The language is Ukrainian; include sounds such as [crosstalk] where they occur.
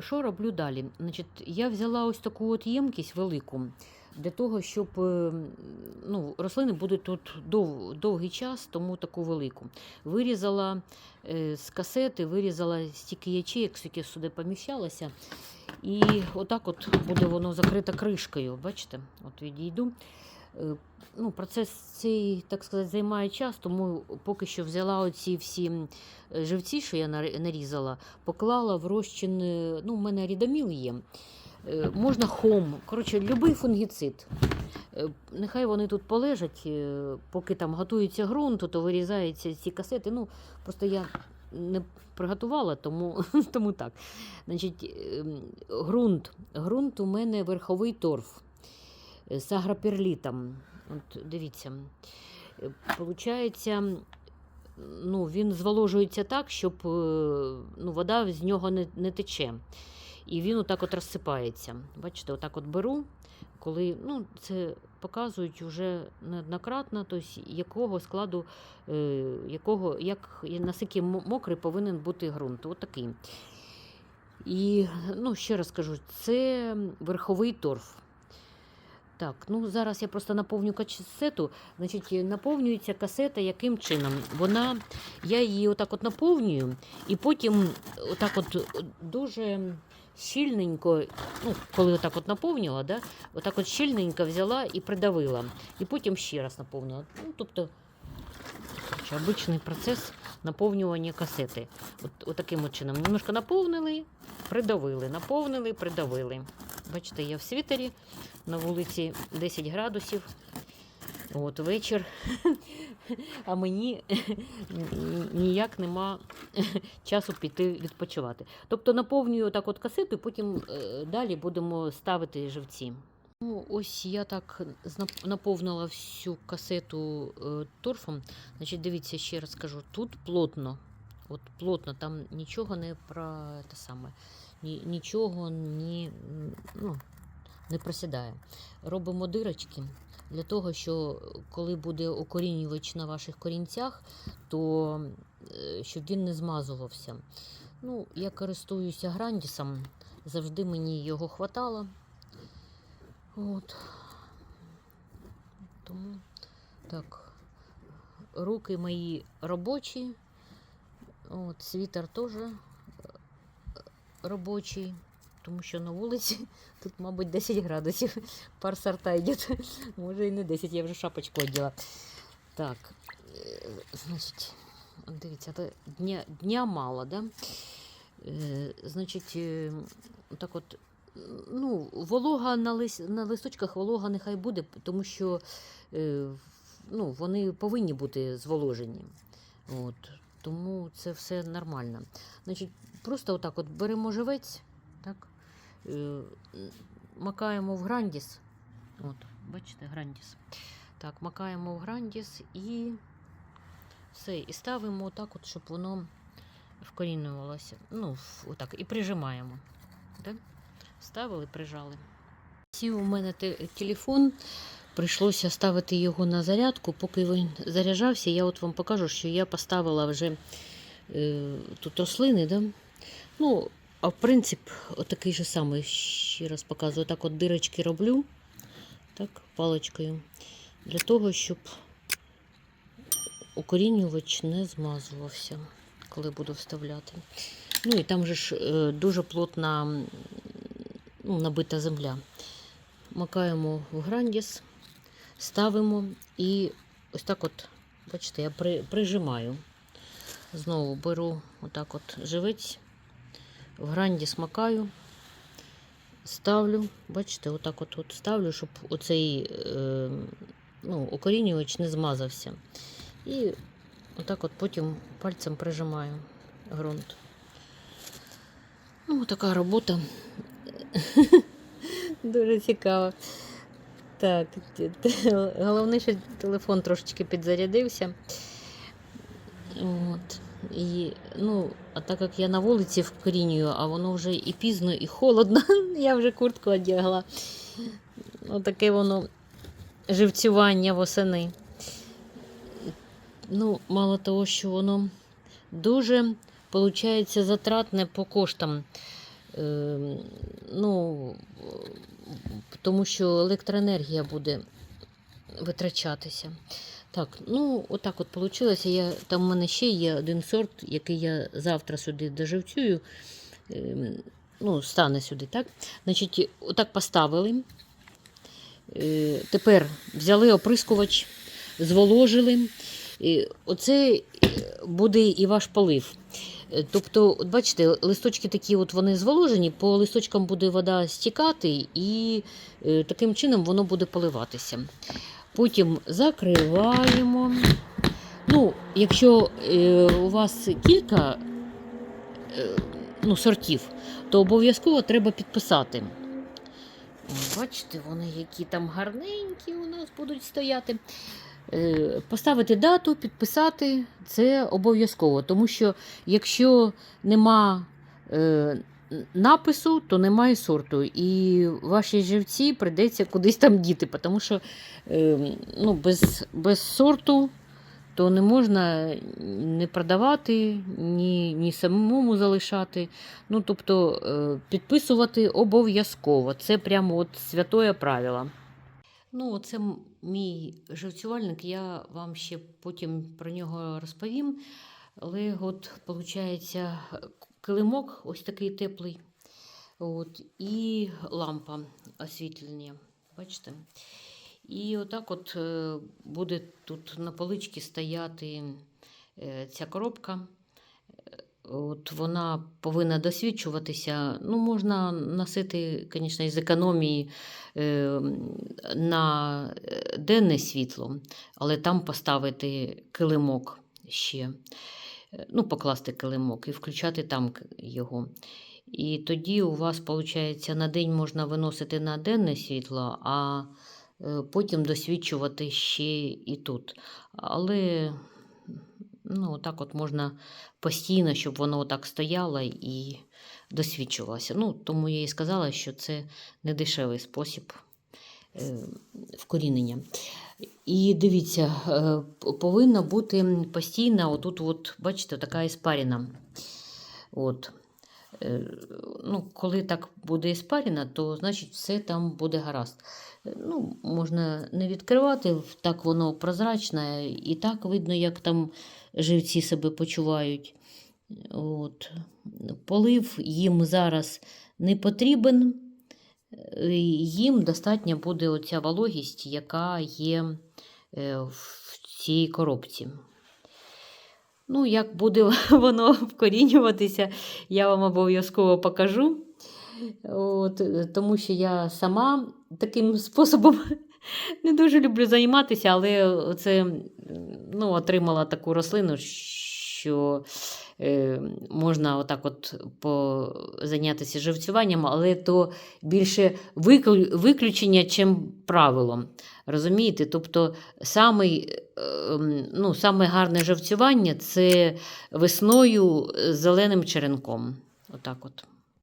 що роблю далі? Значить, я взяла ось таку от ємкість велику для того, щоб е, ну, рослини будуть тут дов, довгий час, тому таку велику. Вирізала е, з касети, вирізала стільки ячеїк, скільки сюди поміщалося. І отак от буде воно закрите кришкою. Бачите? От відійду. Е, Ну, процес цей, так сказати, займає час, тому поки що взяла оці всі живці, що я нарізала, поклала в розчин, е, ну, в мене рідоміл є. Е, Можна хом, коротше, будь-який фунгіцид. Нехай вони тут полежать, поки там готується ґрунт, то вирізаються ці касети. Ну, просто я не приготувала, тому, [laughs] тому так. Значить, ем, ґрунт. Ґрунт у мене верховий торф з агроперлітом. От дивіться. Получається, ну, він зволожується так, щоб е, ну, вода з нього не, не тече. І він отак от розсипається. Бачите, отак от беру, коли ну, це показують вже неоднократно, тобто якого складу, е, якого, як, наскільки мокрий повинен бути ґрунт. От такий. І ну, ще раз кажу, це верховий торф. Так, ну зараз я просто наповню касету. Значить, наповнюється касета яким чином? Вона, я її отак от наповнюю, і потім отак от дуже щільненько, ну, коли отак от наповнювала, да, отак от щільненько взяла і придавила. І потім ще раз наповнила. Ну, тобто, обичний процес наповнювання касети. От, от таким от чином. Немножко наповнили, придавили, наповнили, придавили. Бачите, я в світері, на вулиці 10 градусів. От вечір. А мені ніяк нема часу піти відпочивати. Тобто наповнюю так от касету, і потім е, далі будемо ставити живці. Ну, ось я так наповнила всю касету е, торфом. Значить, дивіться, ще раз кажу, тут плотно. От плотно, там нічого не про те саме, нічого ні, ну, не просідає. Робимо дирочки для того, що коли буде укорінювач на ваших корінцях, то е, щоб він не змазувався. Ну, я користуюся грандісом, завжди мені його хватало. От. Тому так. Руки мої робочі. От, світер теж робочий, тому що на вулиці [laughs] тут, мабуть, 10 градусів. Пар сорта йде. [laughs] Може і не 10, я вже шапочку оділа. Так, е, значить, дивіться, дня, дня мало, да? Е, Значить, е, так от, ну, волога на, лис, на листочках волога нехай буде, тому що ну, вони повинні бути зволожені. От. Тому це все нормально. Значить, просто отак от беремо живець, так, е, макаємо в грандіс. От, бачите, грандіс. Так, макаємо в грандіс і все. І ставимо отак, от, щоб воно вкорінювалося. Ну, отак, і прижимаємо. Так? Ставили, прижали. Сів у мене телефон. Прийшлося ставити його на зарядку. Поки він заряджався, я от вам покажу, що я поставила вже е, тут рослини. Да? Ну, а принцип, отакий же самий, ще раз показую, так от дирочки роблю так, паличкою, для того, щоб укорінювач не змазувався, коли буду вставляти. Ну і там же ж е, дуже плотна ну, набита земля. Макаємо в грандіс, ставимо і ось так от, бачите, я при, прижимаю. Знову беру отак от живець, в грандіс макаю, ставлю, бачите, отак от, от ставлю, щоб оцей е, ну, укорінювач не змазався. І отак от потім пальцем прижимаю ґрунт. Ну, така робота. [laughs] Дуже цікаво. Так, [laughs] головне, що телефон трошечки підзарядився. От. І, ну, а так як я на вулиці вкорінюю, а воно вже і пізно, і холодно, [laughs] я вже куртку одягла. Отаке воно живцювання восени. Ну, мало того, що воно дуже, виходить, затратне по коштам. Е, тому що електроенергія буде витрачатися. Так, ну отак от вийшло. Я, там в мене ще є один сорт, який я завтра сюди доживцюю. Ем, ну, стане сюди, так? Значить, отак поставили. Е, Тепер взяли оприскувач, зволожили. Оце е, буде і ваш полив. Е, Тобто, от бачите, листочки такі от вони зволожені, по листочкам буде вода стікати, і е, таким чином воно буде поливатися. Потім закриваємо. Ну, якщо е, у вас кілька ну, сортів, то обов'язково треба підписати. Бачите, вони які там гарненькі у нас будуть стояти. Е, Поставити дату, підписати це обов'язково, тому що якщо нема е, напису, то немає сорту. І ваші живці прийдеться кудись там діти, тому що е, ну, без, без сорту то не можна не продавати, ні, ні самому залишати. Ну, тобто підписувати обов'язково. Це прямо от святое правило. Ну, це мій живцювальник, я вам ще потім про нього розповім. Але от, виходить, килимок ось такий теплий. От, і лампа освітлення. Бачите? І отак от е, буде тут на поличці стояти е, ця коробка. От вона повинна досвідчуватися. Ну, можна носити, звісно, із економії е, на е, денне світло, але там поставити килимок ще. Е, Ну, покласти килимок і включати там його. І тоді у вас, виходить, на день можна виносити на денне світло, а потім досвідчувати ще і тут. Але ну, так от можна постійно, щоб воно так стояло і досвідчувалося. Ну, тому я і сказала, що це не дешевий спосіб е, вкорінення. І дивіться, е, повинна бути постійна, отут, от, бачите, така іспаріна. От. Е, Ну, коли так буде іспаріна, то значить все там буде гаразд. Е, Ну, можна не відкривати, так воно прозрачне, і так видно, як там живці себе почувають. От. Полив їм зараз не потрібен, Е, їм достатня буде оця вологість, яка є в цій коробці. Ну, як буде [laughs] воно вкорінюватися, я вам обов'язково покажу. От, тому що я сама таким способом [laughs] не дуже люблю займатися, але це ну, отримала таку рослину, що можна отак от зайнятися живцюванням, але то більше виклю, виключення, чим правило. Розумієте? Тобто самий, е, ем, ну, саме гарне живцювання це весною з зеленим черенком. Отак от.